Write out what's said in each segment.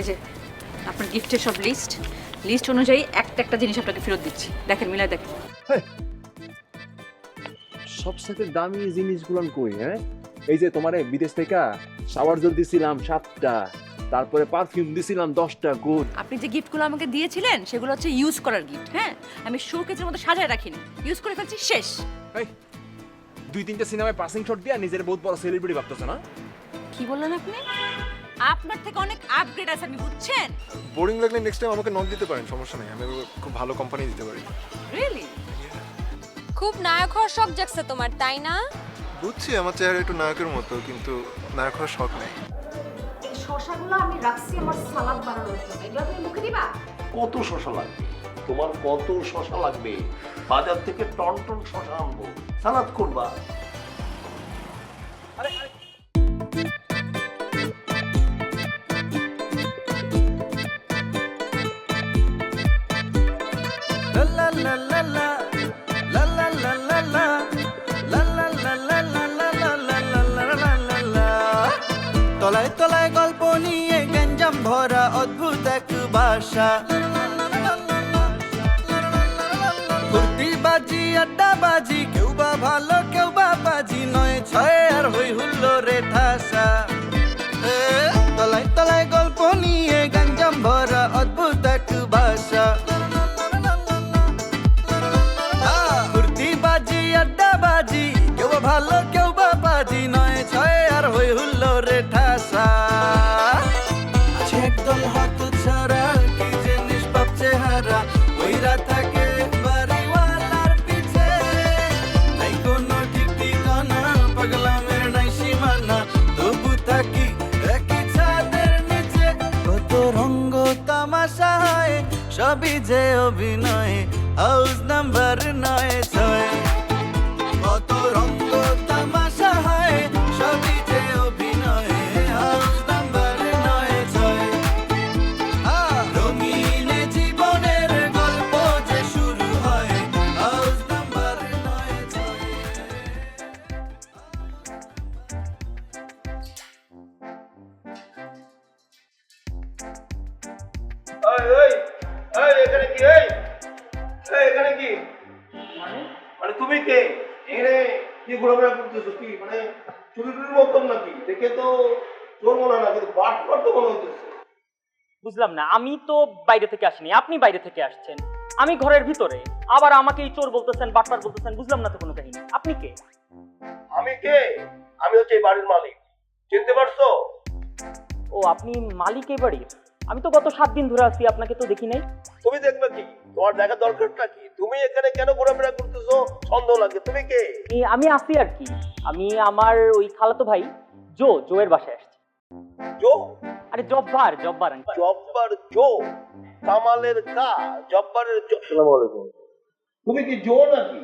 এই যে আপনার গিফটের সব লিস্ট লিস্ট অনুযায়ী একটা একটা জিনিস আপনাকে ফেরত দিচ্ছি। দেখেন মিলাই দেখেন। সবথেকে দামি জিনিসগুলো কই হ্যাঁ? এই যে তোমারে বিদেশ থেকে শাওয়ার জল দিছিলাম সাতটা তারপরে পারফিউম দিছিলাম দশটা গুড আপনি যে গিফটগুলো আমাকে দিয়েছিলেন সেগুলো হচ্ছে ইউজ করার গিফট হ্যাঁ? আমি শোকেজের মধ্যে সাজায় রাখিনি। ইউজ করে ফেলছি শেষ। দুই তিনটা সিনেমায় পাসিং শট দিয়া নিজের বহুত বড় সেলিব্রিটি ভাবতেছ না? কি বললেন আপনি? আপনার থেকে অনেক আপগ্রেড আছে আপনি বুঝছেন? বোরিং লাগলে নেক্সট টাইম আমাকে নক দিতে পারেন সমস্যা নেই। আমি খুব ভালো কোম্পানি দিতে পারি। রিয়েলি খুব নায়ক হওয়ার শখ জাগছে তোমার তাই না? বুঝছি আমার চেহারা একটু নায়কের মতো কিন্তু নায়ক হওয়ার শখ নেই। শশাগুলো আমি রাখছি আমার সালাদ বানানোর জন্য। এগুলো তুমি মুখে দিবা? কত শশা লাগবে? তোমার কত শশা লাগবে? বাজার থেকে টন টন শশা আনব। সালাদ করবা। তলায় তলায় গল্প নিয়ে গঞ্জাম ভরা অদ্ভুত এক ভাষা। কুর্তি বাজি, আড্ডা বাজি, কেউ বা ভালো, কেউ বা বাজি, নয়, ছয়, আর হই হুল্লো সবই যে অভিনয় হাউস নাম্বার নয় এই, কি? মানে? তুমি কে? এখানে কি ঘোরাফেরা করতেছো? কি? মানে চুরি টুরির মতন নাকি? দেখে তো চোর মনে হয় না কিন্তু বাট বাট তো মনে হইতেছে। বুঝলাম না আমি তো বাইরে থেকে আসিনি আপনি বাইরে থেকে আসছেন। আমি ঘরের ভিতরে আবার আমাকে এই চোর বলতেছেন বাটপার বলতেছেন বুঝলাম না তো কোনো কাহিনী। আপনি কে? আমি কে? আমি হচ্ছে এই বাড়ির মালিক। চিনতে পারছ? ও আপনি মালিক এই বাড়ির? আমি তো গত সাত দিন ধরে আছি আপনাকে তো দেখি নাই। তুমি দেখবে কি? তোমার দেখা দরকারটা কি? তুমি এখানে কেন ঘোরাফেরা করতেছো? সন্দেহ লাগে। তুমি কে? আমি আসি আর কি। আমি আমার ওই খালাতো ভাই জো জোয়ের বাসায় আসছি। জো? আরে জব্বার জব্বার আঙ্কেল। জব্বার জো? কামালের কা জব্বারের জো। আসসালামু আলাইকুম। তুমি কি জো নাকি?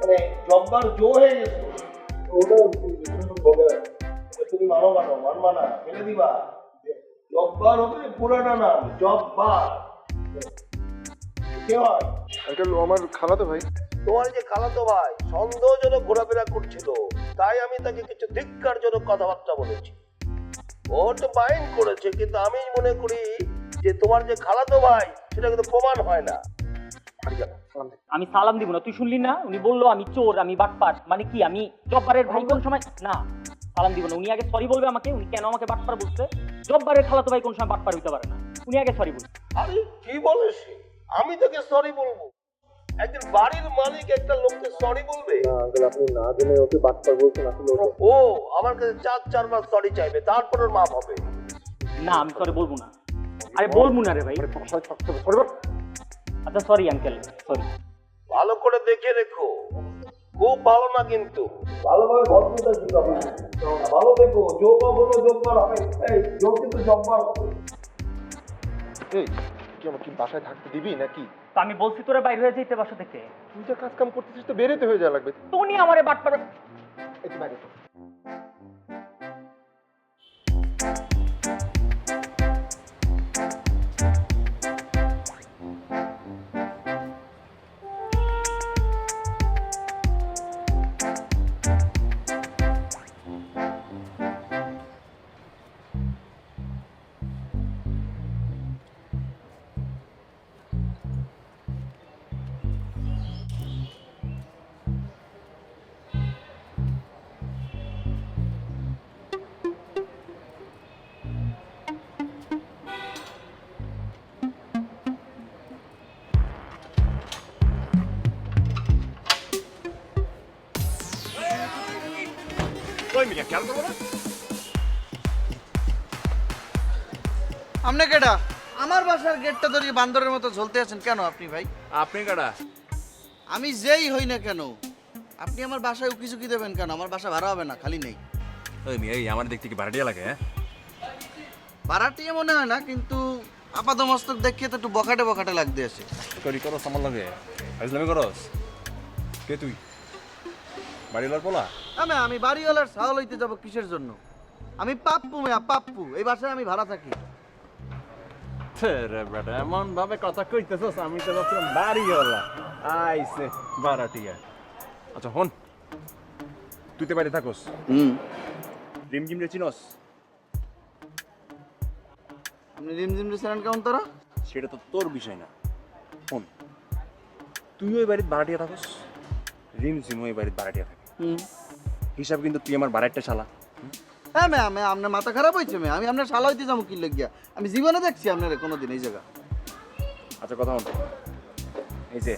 মানে জব্বার জো হয়ে গেছো? ওটা তুমি মানো মানো মান মানা ফেলে দিবা। জব্বার হবে পুরানা নাম জব্বার। কে হয়? আঙ্কেল আমার খালাতো ভাই। তোমার যে খালাতো ভাই সন্দেহজনক ঘোরাফেরা করছিল তাই আমি তাকে কিছু ধিক্কারজনক কথাবার্তা বলেছি। ও তো মাইন্ড করেছে কিন্তু আমি মনে করি যে তোমার যে খালাতো ভাই সেটা কিন্তু প্রমাণ হয় না। আমি সালাম দিব না তুই শুনলি না? উনি বলল আমি চোর আমি বাটপার। মানে কি আমি জব্বারের ভাই কোন সময়? না। সালাম দিব না। উনি আগে সরি বলবে আমাকে উনি কেন আমাকে বাটপার বলছে? জব্বারের খালাতো ভাই কোন সময় বাটপার হইতে পারে না। উনি আগে সরি বলছে আরে কি বলে সে আমি তোকে সরি বলব। একজন বাড়ির মালিক একটা লোককে সরি বলবে? আপনি না দিলে ওকে বাটপার বলছেন আসলে ও আমার কাছে চার চারবার সরি চাইবে তারপর ওর মাপ হবে। না আমি সরি বলব না। আরে বলব না রে ভাই। আচ্ছা সরি আঙ্কেল সরি ভালো করে দেখে রেখো। খুব ভালো না কিন্তু। ভালোভাবে ভদ্রতা শিখাবো ভালো দেখো যোগ হলো যোগবার হবে এই যোগ কিন্তু জব্বার হবে এই কি আমাকে বাসায় থাকতে দিবি নাকি? তা আমি বলছি তোরা বাইরে হয়ে যেতে বাসা থেকে। তুই যা কাজ কাম করতেছিস তো বেরোতে হয়ে যাওয়া লাগবে। তুই আমারে আমারে বাটপার এই বাইরে। করব না? আপনি কেডা? আমার বাসার গেটটা ধরিয়ে বান্দরের মতো ঝলতে আছেন কেন আপনি ভাই? আপনি কাটা আমি যেই হই না কেন আপনি আমার বাসায় উকি ঝুঁকি দেবেন কেন? আমার বাসা ভাড়া হবে না খালি নেই। ওই মেয়ে এই আমার দেখতে কি ভাড়াটিয়া লাগে হ্যাঁ? ভাড়াটিয়ে মনে হয় না কিন্তু আপাত মস্তক দেখিয়ে তো একটু বখাটে বখাটে লাগতে আছে। করি করস আমার লাগে। আইসলামি করস? কে তুই? বাড়িওয়ালার পোলা? আমি আমি বাড়িওয়ালার ছাগল হইতে যাব কিসের জন্য? আমি পাপ্পু মেয়া পাপ্পু। এই বাসায় আমি ভাড়া থাকি। রে বেটা এমন ভাবে কথা কইতেছস আমি তো ভাবছিলাম বাড়িওয়ালা। আইসে ভাড়াটিয়া আচ্ছা হন। তুই তো বাড়ি থাকস। হুম। রিমঝিম রে চিনস? আপনি রিমঝিম রেস্টুরেন্ট কেমন তোরা? সেটা তো তোর বিষয় না। শোন তুই ওই বাড়িতে ভাড়াটিয়া থাকস? রিমঝিম ওই বাড়িতে ভাড়াটিয়া থাকে। হিসাব কিন্তু তুই আমার বাড়িটা শালা। হ্যাঁ ম্যাম আপনার মাথা খারাপ হয়েছে ম্যাম। আমি আপনার শালা হইতে যাব কি লেগিয়া? আমি জীবনে দেখছি আপনার কোনোদিন এই জায়গা। আচ্ছা কথা হন এই যে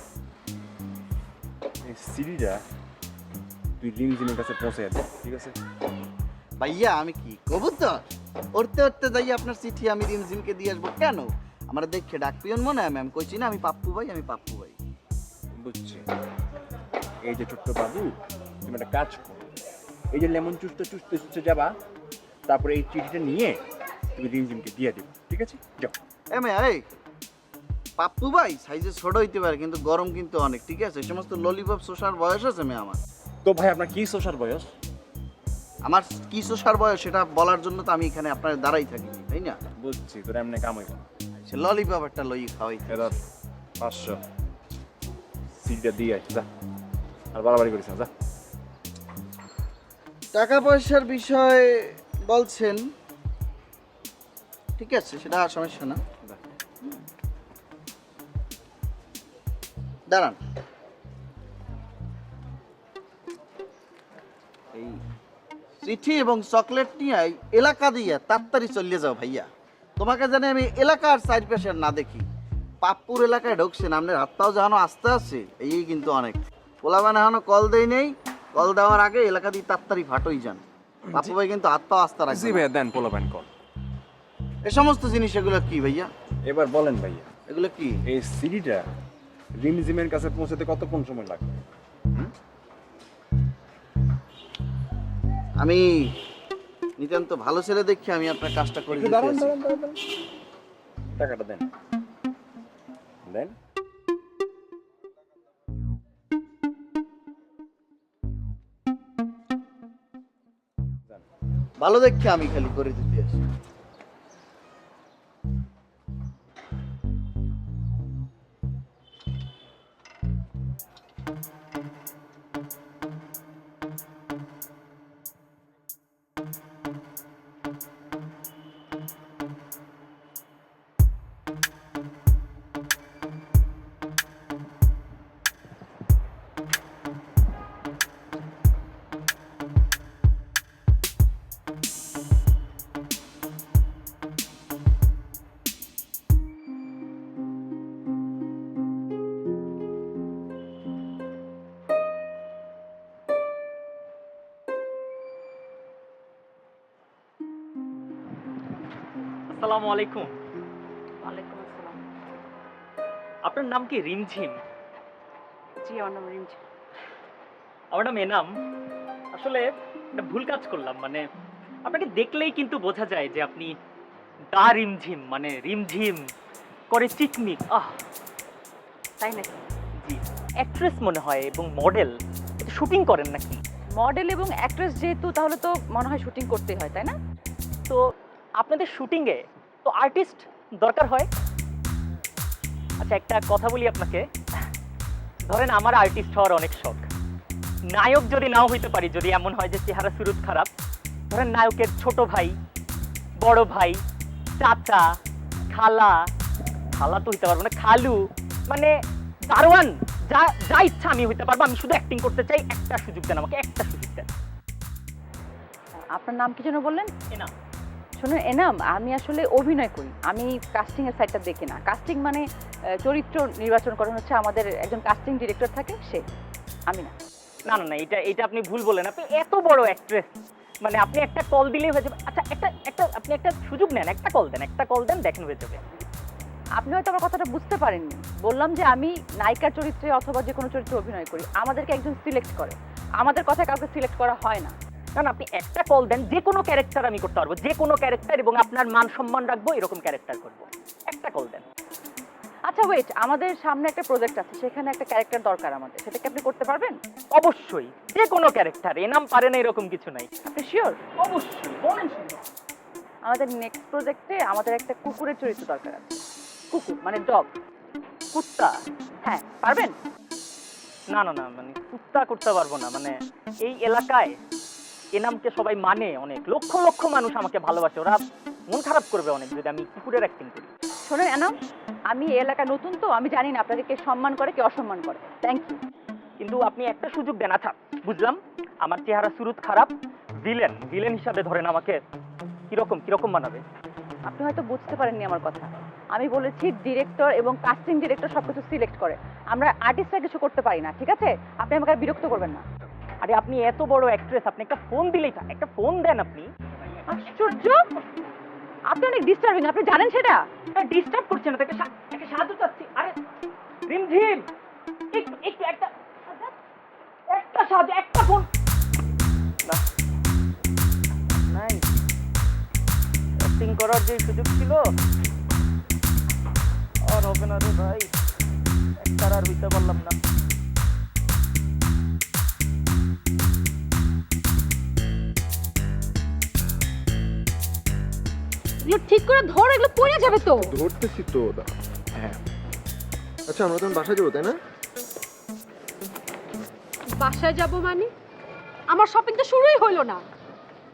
এই সিঁড়িটা তুই রিমঝিমের কাছে পৌঁছে যাবে ঠিক আছে? ভাইয়া আমি কি কবুতর? উড়তে উড়তে যাই আপনার চিঠি আমি রিমঝিমকে দিয়ে আসব কেন? আমার দেখে ডাক পিয়ন মনে হয় ম্যাম। কইছি না আমি পাপ্পু ভাই আমি পাপ্পু ভাই। বুঝছি। এই যে ছোট্ট বাবু তুমি একটা কাজ করো। এই যে লেমন চুষতে চুষতে চুষতে যাবা তারপরে এই চিঠিটা নিয়ে তুমি রিমঝিমকে দিয়ে দিবে ঠিক আছে? যাও। এ মেয়া এই পাপ্পু ভাই সাইজে ছোট হইতে পারে কিন্তু গরম কিন্তু অনেক ঠিক আছে? এই সমস্ত ললিপপ শোষার বয়স আছে মেয়ে আমার। তো ভাই আপনার কি সোশ্যাল বয়স? আমার কি শোষার বয়স সেটা বলার জন্য তো আমি এখানে আপনার দাঁড়াই থাকি তাই না? বুঝছি তোর এমনি কাম হইব সে ললিপপ একটা লই খাওয়াই এবার পাঁচশো। সিটটা দিয়ে যা। আর বাড়াবাড়ি করিস না যা। টাকা পয়সার বিষয় বলছেন, ঠিক আছে, সেটা আর সমস্যা না। দাঁড়ান। এই চিঠি এবং চকলেট নিয়ে এলাকা দিয়ে তাড়াতাড়ি চলে যাও ভাইয়া। তোমাকে জানি আমি এলাকার সাইড পেশার না দেখি। পাপ্পুর এলাকায় ঢুকছেন আপনার হাতটাও জানো আস্তে আছে, এই কিন্তু অনেক। পোলাবান এখনও কল দেই নেই কল দেওয়ার আগে এলাকা দিয়ে তাড়াতাড়ি ফাটোই যান। পাপ্পু ভাই কিন্তু হাত আস্তে জি ভাইয়া দেন পোলা প্যান্ট কর এই সমস্ত জিনিস এগুলো কি ভাইয়া? এবার বলেন ভাইয়া। এগুলো কি? এই সিডিটা রিমঝিমের কাছে পৌঁছাতে কতক্ষণ সময় লাগবে? আমি নিতান্ত ভালো ছেলে দেখি আমি আপনার কাজটা করে দিতে দাঁড়ান আছি। দাঁড়ান দাঁড়ান দাঁড়ান। টাকাটা দেন। দেন। ভালো দেখে আমি খালি করে দিতে আসি। আসসালামু আলাইকুম। ওয়ালাইকুম আসসালাম। আপনার নাম কি? রিমঝিম? জি আমার নাম রিমঝি আমার নাম এনাম। আসলে একটা ভুল কাজ করলাম মানে আপনাকে দেখলেই কিন্তু বোঝা যায় যে আপনি দা রিমঝিম মানে রিমঝিম করে চিকমিক আহ! তাই নাকি? জি। অ্যাক্ট্রেস মনে হয় এবং মডেল এটা শুটিং করেন নাকি? মডেল এবং অ্যাক্ট্রেস যেহেতু তাহলে তো মনে হয় শুটিং করতেই হয় তাই না? তো আপনাদের শুটিংয়ে তো আর্টিস্ট দরকার হয়। আচ্ছা একটা কথা বলি আপনাকে। ধরেন আমার আর্টিস্ট হওয়ার অনেক শখ। নায়ক যদি নাও হইতে পারি যদি এমন হয় যে চেহারা সুরত খারাপ ধরেন নায়কের ছোট ভাই বড় ভাই চাচা খালা খালা তো হইতে পারব না খালু মানে দারোয়ান যা যা ইচ্ছা আমি হইতে পারব আমি শুধু অ্যাক্টিং করতে চাই একটা সুযোগ দেন আমাকে একটা সুযোগ দেন। আপনার নাম কি যেন বললেন? এ না শুনুন এনাম আমি আসলে অভিনয় করি। আমি কাস্টিং এর সাইডটা দেখি না। কাস্টিং মানে চরিত্র নির্বাচন করা হচ্ছে আমাদের একজন কাস্টিং ডিরেক্টর থাকে সে। আমি না। না না না এটা এটা আপনি ভুল বলেন আপনি এত বড় অ্যাক্ট্রেস মানে আপনি একটা কল দিলেই হয়ে যাবে। আচ্ছা একটা একটা আপনি একটা সুযোগ নেন একটা কল দেন একটা কল দেন দেখেন হয়ে যাবে। আপনি হয়তো আমার কথাটা বুঝতে পারেননি। বললাম যে আমি নায়িকার চরিত্রে অথবা যে কোনো চরিত্রে অভিনয় করি। আমাদেরকে একজন সিলেক্ট করে। আমাদের কথায় কাউকে সিলেক্ট করা হয় না। কারণ আপনি একটা কল দেন যে কোনো ক্যারেক্টার আমি করতে পারব যে কোনো ক্যারেক্টার এবং আপনার মান সম্মান রাখব এরকম ক্যারেক্টার করব। একটা কল দেন। আচ্ছা ওয়েট আমাদের সামনে একটা প্রজেক্ট আছে সেখানে একটা ক্যারেক্টার দরকার আমাদের সেটা কি আপনি করতে পারবেন? অবশ্যই যে কোনো ক্যারেক্টার এনাম পারে না এরকম কিছু নাই। আপনি শিওর অবশ্যই বলেন। আমাদের নেক্সট প্রজেক্টে আমাদের একটা কুকুরের চরিত্র দরকার আছে। কুকুর মানে ডগ কুত্তা। হ্যাঁ পারবেন? না না না মানে কুত্তা করতে পারব না মানে এই এলাকায় এনামকে সবাই মানে অনেক। লক্ষ লক্ষ মানুষ আমাকে ভালোবাসে। ওরা মন খারাপ করবে অনেক যদি আমি কুকুরের অ্যাক্টিং করি। শোনেন এনাম আমি এই এলাকা নতুন তো আমি জানি না আপনাকে কে সম্মান করে কে অসম্মান করে। থ্যাংক ইউ কিন্তু আপনি একটা সুযোগ দেন আচ্ছা বুঝলাম? আমার চেহারা শুরুত খারাপ। ভিলেন ভিলেন হিসাবে ধরেন আমাকে। কীরকম কীরকম বানাবে? আপনি হয়তো বুঝতে পারেননি আমার কথা। আমি বলেছি ডিরেক্টর এবং কাস্টিং ডিরেক্টর সবকিছু সিলেক্ট করে। আমরা আর্টিস্টরা কিছু করতে পারি না ঠিক আছে? আপনি আমাকে আর বিরক্ত করবেন না। আরে আপনি এত বড় অ্যাক্ট্রেস আপনি একটা ফোন দিলেই একটা ফোন দেন আপনি। আশ্চর্য? আপনি অনেক ডিস্টার্বিং আপনি জানেন সেটা? ডিস্টার্ব করছেন না তাকে তাকে সাহায্য চাচ্ছি। আরে রিমঝিম! একটু একটু একটা একটা সাহায্য একটা ফোন না। নাই। অ্যাক্টিং করার যে সুযোগ ছিল আর হবে না রে ভাই। একটার আর হইতে পারলাম না। এগুলো ঠিক করে ধর এগুলো পড়ে যাবে তো। ধরতেছি তো হ্যাঁ। আচ্ছা আমরা তখন বাসায় যাব তাই না? বাসায় যাব মানে? আমার শপিং তো শুরুই হলো না।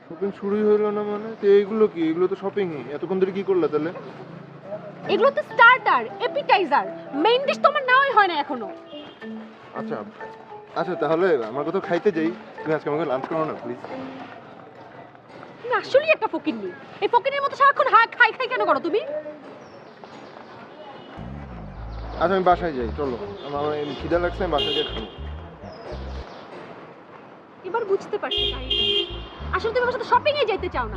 শপিং শুরুই হলো না মানে? তো এইগুলো কি? এগুলো তো শপিংই এতক্ষণ ধরে কি করলে তাহলে? এগুলো তো স্টার্টার এপিটাইজার মেইন ডিশ তো আমার নেওয়াই হয় না এখনও। আচ্ছা আচ্ছা তাহলে আমার কোথাও খাইতে যাই। তুমি আজকে আমাকে লাঞ্চ করো না প্লিজ তুমি আসলেই একটা ফকিন্নি। এই ফকিনের মতো সারাক্ষণ হা খাই খাই কেন করো তুমি? আচ্ছা আমি বাসায় যাই চলো। আমার খিদা লাগছে আমি বাসায় যাই খাব। এবার বুঝতে পারছি আসলে তুমি আমার সাথে শপিং এ যেতে চাও না।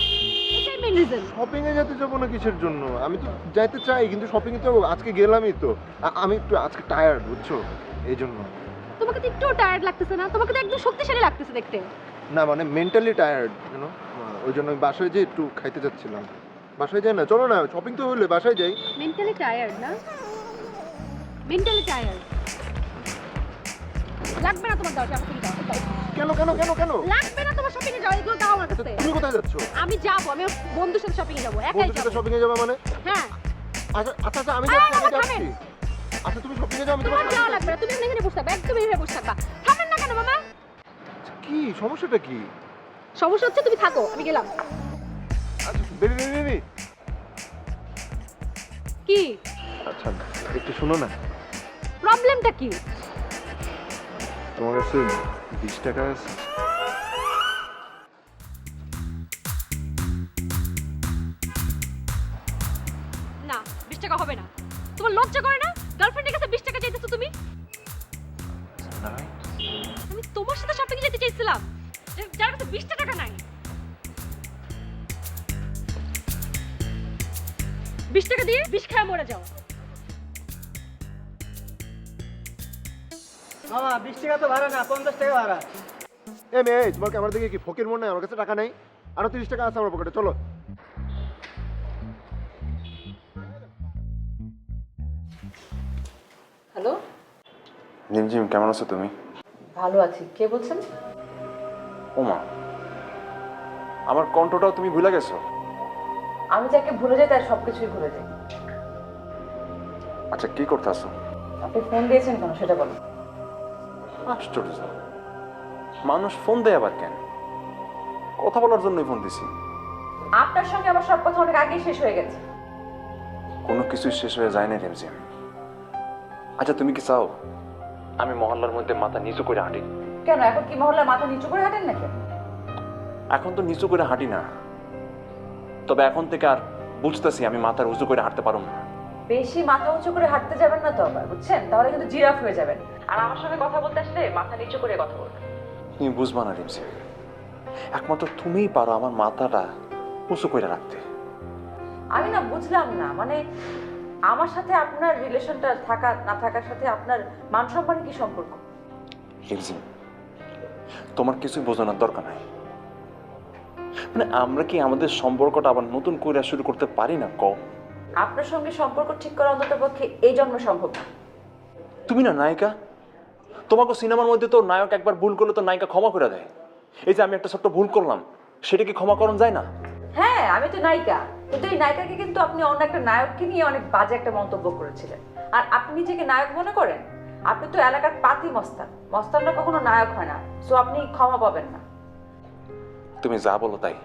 এটাই মেইন রিজন শপিং এ যেতে যাব না কিসের জন্য? আমি তো যাইতে চাই কিন্তু শপিং এ তো আজকে গেলামই তো। আমি একটু আজকে টায়ার্ড বুঝছ? এই জন্য। তোমাকে তো একটু টায়ার্ড লাগতেছে না। তোমাকে তো একদম শক্তিশালী লাগতেছে দেখতে। না মানে মেন্টালি টায়ার্ড ইউনো ওই জন্য আমি বাসায় যেয়ে একটু খাইতে যাচ্ছিলাম। বাসায় যাই না? চলো না শপিং তো হলে বাসায় যাই। মেন্টালি টায়ার্ড না? মেন্টালি টায়ার্ড লাগবে না তোমার আমাকে দাও। কেন কেন কেন কেন? লাগবে না তোমার শপিং এ যাও এগুলো দাও আমার কাছে। তুমি কোথায় যাচ্ছ? আমি যাব আমি বন্ধুর সাথে শপিং এ যাব একাই বন্ধুর সাথে শপিং এ যাবে মানে? হ্যাঁ। আচ্ছা আচ্ছা আচ্ছা আমি যাচ্ছি আমি যাচ্ছি। আচ্ছা তুমি শপিং এ যাও আমি তোমার তোমার যাওয়া লাগবে না তুমি এখানে বসে থাকবে একদম এখানে বসে থাকবা। থামেন না কেন মামা? কি সমস্যাটা কি? সমস্যা হচ্ছে তুমি থাকো আমি গেলাম। আচ্ছা কি? আচ্ছা একটু শোনো না। প্রবলেমটা কি? তোমার কাছে বিশ টাকা আছে। মামা বিশ টাকা তো ভাড়া না পঞ্চাশ টাকা ভাড়া। এ মেয়ে তোমার ক্যামেরা দিকে কি ফকির মনে হয়? আমার কাছে টাকা নেই। আরও তিরিশ টাকা আছে আমার পকেটে চলো। হ্যালো? জিমজিম কেমন আছো তুমি? ভালো আছি। কে বলছেন? ওমা আমার কণ্ঠটাও তুমি ভুলে গেছো? আমি যাকে ভুলে যাই তার সব কিছুই ভুলে যাই। আচ্ছা কি করতেছো আপনি ফোন দিয়েছেন কেন সেটা বলুন। আশ্চর্য। মানুষ ফোন দেয় আবার কেন? কথা বলার জন্যই ফোন দিছি। আপনার সঙ্গে আমার সব কথা অনেক আগেই শেষ হয়ে গেছে। কোনো কিছুই শেষ হয়ে যায় না রিমঝিম। আচ্ছা তুমি কি চাও? আমি মহল্লার মধ্যে মাথা নিচু করে হাঁটি। কেন এখন কি মহল্লার মাথা নিচু করে হাঁটেন নাকি? এখন তো নিচু করে হাঁটি না। তবে এখন থেকে আর বুঝতেছি আমি মাথার উঁচু করে হাঁটতে পারব না। বেশি মাথা উঁচু করে হাঁটতে যাবেন না তো আবার বুঝছেন? তাহলে কিন্তু জিরাফ হয়ে যাবেন। আর আমার সঙ্গে কথা বলতে আসলে মাথা নিচু করে কথা বলবেন। তুমি বুঝবা না রিমঝিম একমাত্র তুমিই পারো আমার মাথাটা উঁচু করে রাখতে। আমি না বুঝলাম না মানে আমার সাথে আপনার রিলেশনটা থাকা না থাকার সাথে আপনার মান সম্মানের কি সম্পর্ক? রিমঝিম তোমার কিছুই বোঝানোর দরকার নাই। মানে আমরা কি আমাদের সম্পর্কটা আবার নতুন করে শুরু করতে পারি না ক আপনার সঙ্গে সম্পর্ক ঠিক করা অন্তত পক্ষে এই জন্মে সম্ভব না। তুমি না নায়িকা? তোমাকে সিনেমার মধ্যে তো নায়ক একবার ভুল করলে তো নায়িকা ক্ষমা করে দেয়। এই যে আমি একটা ছোট্ট ভুল করলাম সেটা কি ক্ষমা করণ যায় না? হ্যাঁ আমি তো নায়িকা। কিন্তু এই নায়িকাকে কিন্তু আপনি অন্য একটা নায়ককে নিয়ে অনেক বাজে একটা মন্তব্য করেছিলেন। আর আপনি নিজেকে নায়ক মনে করেন? আপনি তো এলাকার পাতি মস্তান। মস্তানরা কখনো নায়ক হয় না সো আপনি ক্ষমা পাবেন না। তুমি যা বলো তাই।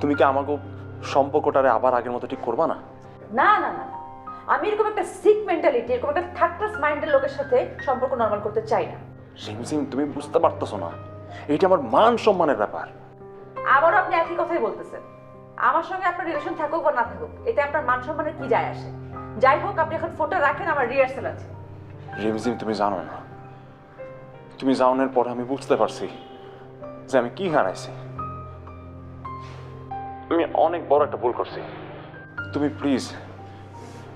তুমি কি আমাকে সম্পর্কটারে আবার আগের মতো ঠিক করবা না? না না না। আমি এরকম একটা সিক মেন্টালিটি এরকম একটা থার্ড ক্লাস মাইন্ডের লোকের সাথে সম্পর্ক নর্মাল করতে চাই না। রিমঝিম তুমি বুঝতে পারতেছো না। এটা আমার মান সম্মানের ব্যাপার। আবারও আপনি একই কথাই বলতেছেন। আমার সঙ্গে আপনার রিলেশন থাকুক বা না থাকুক এতে আপনার মান সম্মানের কি যায় আসে? যাই হোক আপনি এখন ফোনটা রাখেন আমার রিহার্সাল আছে। রিমঝিম তুমি জানো না। তুমি জানানোর পরে আমি বুঝতে পারছি যে আমি কি হারাইছি। আমি অনেক বড় একটা ভুল করছি। তুমি প্লিজ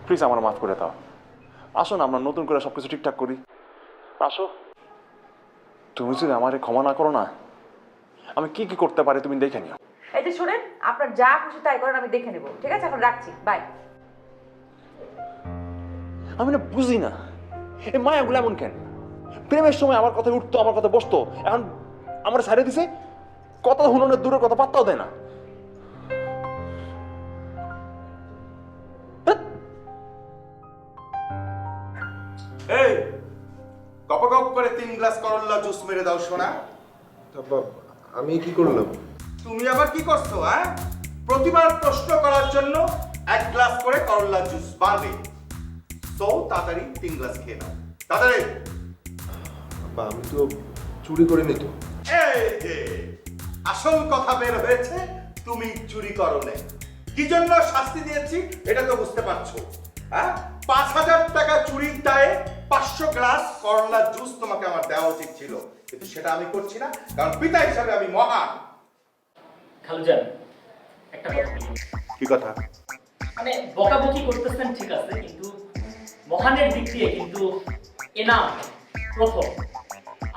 প্লিজ আমার মাফ করে দাও। আসো না আমরা নতুন করে সবকিছু ঠিকঠাক করি। আসো। তুমি যদি আমারে ক্ষমা না করো না আমি কি কি করতে পারি তুমি দেখে নিও। এই যে শুনেন আপনার যা খুশি তাই করেন আমি দেখে নেব। ঠিক আছে? এখন রাখছি। বাই আমি না বুঝি না। এই মায়াগুলো এমন কেন? প্রেমের সময় আমার কথা উঠতো আমার কথা বসতো। এখন আমার ছাড়ে দিছে কথা হুননের দূরের কথা পাত্তাও দেয় না। করে তিন গ্লাস করল্লা জুস মেরে দাও সোনা। আমি কি করলাম? তুমি আবার কি করছ হ্যাঁ? প্রতিবার প্রশ্ন করার জন্য এক গ্লাস করে করল্লা জুস বাড়বে। তো তাড়াতাড়ি তিন গ্লাস খেয়ে নাও। তাড়াতাড়ি। আমি তো চুরি করিনি তো। এই যে আসল কথা বের হয়েছে তুমি চুরি করো নাই কি জন্য শাস্তি দিয়েছি এটা তো বুঝতে পারছ হ্যাঁ? পাঁচ হাজার টাকা চুরির দায়ে পাঁচশো গ্লাস করলা জুস তোমাকে আমার দেওয়া উচিত ছিল। কিন্তু সেটা আমি করছি না কারণ পিতা হিসাবে আমি মহান। খালুজান একটা কথা কি কথা? মানে বকাবকি করতেছেন ঠিক আছে কিন্তু মহানের দিক দিয়ে কিন্তু এনাম প্রথম।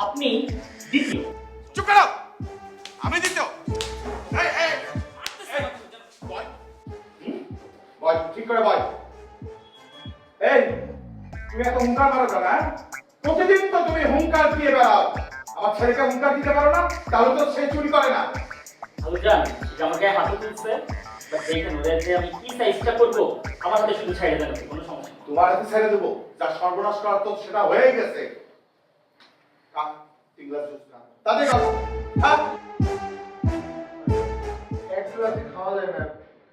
আপনি দ্বিতীয়। চুপ করো! আমি। বয়, ঠিক করে বয়। এই তুমি এত হুঙ্কার মারো কেন হ্যাঁ? প্রতিদিন তো তুমি হুঙ্কার দিয়ে বেড়াও। আমার ছেলেকে হুঙ্কার দিতে পারো না তাহলে তো সে চুরি করে না। খালুজান যে আমাকে হাতে তুলছে আমি কি সাইজটা করব আমার হাতে শুধু দেন কোনো সমস্যা তোমার হাতে ছেড়ে দেবো যা সর্বনাশ করার তো সেটা হয়ে গেছে। খা, তিন গ্লাস জুস খা। তাতে। এক গ্লাসে খাওয়া যায় না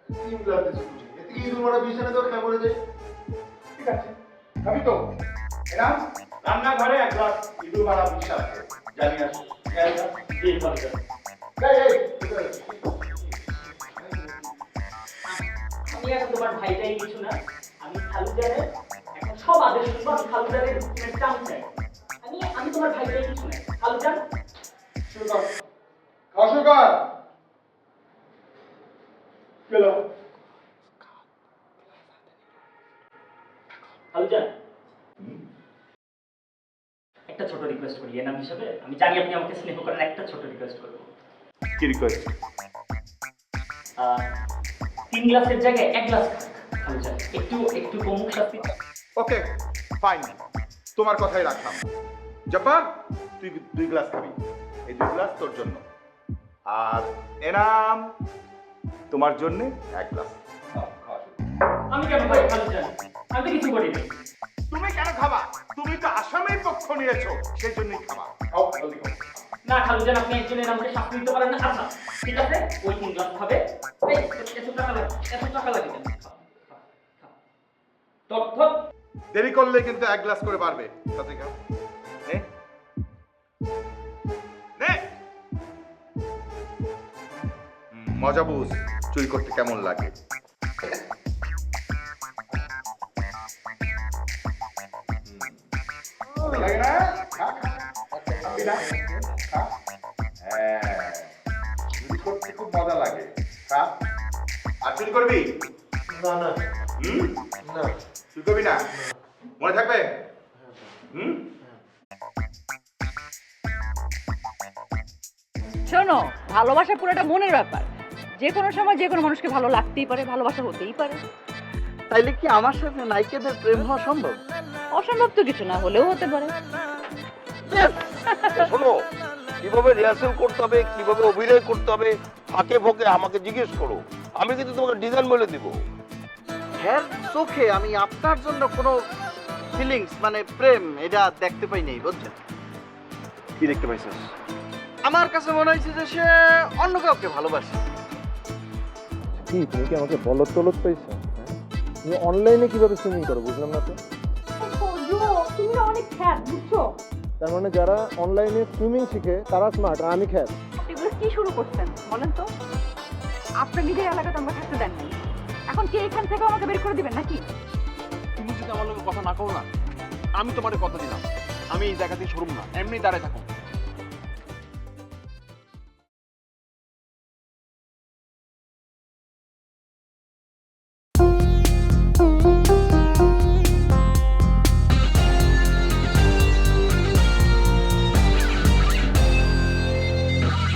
তিন গ্লাস দিচ্ছি এতে কি ইঁদুর মারা বিছানা তো খেয়ে মরে যায় ঠিক আছে। খাবি তো এরা রান্নাঘরে এক গ্লাস ইঁদুর মারা বিষ আছে জানি? আসো? আমি এখন তোমার ভাইটাই কিছু না। আমি খালুজানের এখন সব আদেশ শুনব আমি খালুজানের টান চাই। আমি আমি তোমার ভাইটাই কিছু না। খালুজান শুরু কর। খাওয়া শুরু কর গেলো খালুজান একটা ছোট রিকোয়েস্ট করি এনাম হিসাবে। আমি জানি আপনি আমাকে স্নেহ করেন একটা ছোট রিকোয়েস্ট করব। কি রিকোয়েস্ট তিন গ্লাসের জায়গায় এক গ্লাস একটু একটু কমুক শাস্তি। ওকে ফাইন তোমার কথাই রাখলাম। তুই দুই গ্লাস খাবি। এই দুই গ্লাস তোর জন্য। আর এনাম তোমার জন্য এক গ্লাস। করো। আমি কেন ভাই খালুজান আমি তো কিছু করিনি। তুমি কেন খাবা? তুমি তো আসামের পক্ষ নিয়েছো সেই জন্যই খাবা। খাও জলদি খাও না খালুজান আপনি একজনের আমাকে শাস্তি দিতে পারেন না। আচ্ছা ঠিক আছে ওই তিন গ্লাস খাবে এত টাকা লাগে এত টাকা লাগে। দেরি করলে কিন্তু এক গ্লাস করে পারবে তাতে খাও। মজা বুঝ চুরি করতে কেমন লাগে? হ্যাঁ। খুব মজা লাগে। আর চুরি করবি? না না। চুরি করবি না? মনে থাকবে? শোনো ভালোবাসা পুরোটা মনের ব্যাপার। যে কোনো সময় যে কোনো মানুষকে ভালো লাগতেই পারে ভালোবাসা হতেই পারে। তাইলে কি আমার সাথে নায়িকাদের প্রেম হওয়া সম্ভব? অসম্ভব তো কিছু না হলেও হতে পারে। শোনো কীভাবে রিহার্সেল করতে হবে কীভাবে অভিনয় করতে হবে ফাঁকে ফোকে আমাকে জিজ্ঞেস করো। আমি কিন্তু তোমাকে ডিজাইন বলে দিব। হ্যাঁ চোখে আমি আপনার জন্য কোনো ফিলিংস মানে প্রেম এটা দেখতে পাই নাই বুঝছেন? কি দেখতে পাইছিস আমার কাছে মনে হয়েছে যে সে অন্য কাউকে ভালোবাসে। কি তুমি কি আমাকে বলত টলত পাইছো? হ্যাঁ? তুমি অনলাইনে কীভাবে সুইমিং করো বুঝলাম না তো। তুমি অনেক খ্যাত বুঝছ? তার মানে যারা অনলাইনে সুইমিং শিখে তারা স্মার্ট আর আমি খ্যাত। এগুলো কি শুরু করছেন? বলেন তো। আপনার নিজের এলাকাতে আমরা থাকতে দেন এখন কি এখান থেকে আমাকে বের করে দিবেন নাকি? তুমি যদি আমার লোকের কথা না কও না আমি তোমার কথা দিলাম। আমি এই জায়গা থেকে সরুম না এমনি দাঁড়ায় থাকুন